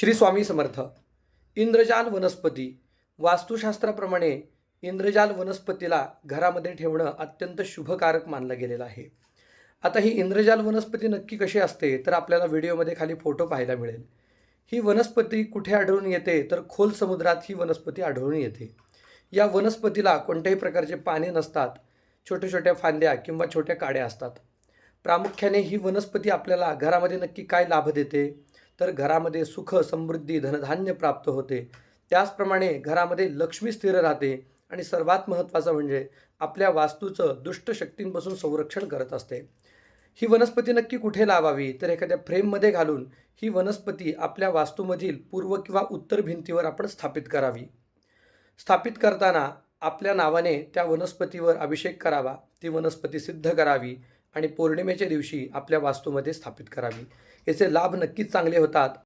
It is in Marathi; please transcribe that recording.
श्री स्वामी समर्थ. इंद्रजाल वनस्पती. वास्तुशास्त्राप्रमाणे इंद्रजाल वनस्पतीला घरामध्ये ठेवणं अत्यंत शुभकारक मानलं गेलेलं आहे. आता ही इंद्रजाल वनस्पती नक्की कशी असते तर आपल्याला व्हिडिओमध्ये खाली फोटो पाहायला मिळेल. ही वनस्पती कुठे आढळून येते तर खोल समुद्रात ही वनस्पती आढळून येते. या वनस्पतीला कोणत्याही प्रकारचे पाने नसतात छोट्या छोट्या फांद्या किंवा छोट्या काड्या असतात. प्रामुख्याने ही वनस्पती आपल्याला घरामध्ये नक्की काय लाभ देते? तर घरामध्ये सुख समृद्धी धनधान्य प्राप्त होते. त्याचप्रमाणे घरामध्ये लक्ष्मी स्थिर राहते आणि सर्वात महत्त्वाचं म्हणजे आपल्या वास्तूचं दुष्ट शक्तींपासून संरक्षण करत असते. ही वनस्पती नक्की कुठे लावावी? तर एखाद्या फ्रेममध्ये घालून ही वनस्पती आपल्या वास्तूमधील पूर्व किंवा उत्तर भिंतीवर आपण स्थापित करावी. स्थापित करताना आपल्या नावाने त्या वनस्पतीवर अभिषेक करावा. ती वनस्पती सिद्ध करावी. आणि पौर्णिमेच्या दिवशी आपल्या वास्तूमध्ये स्थापित करावी. याचे लाभ नक्कीच चांगले होतात.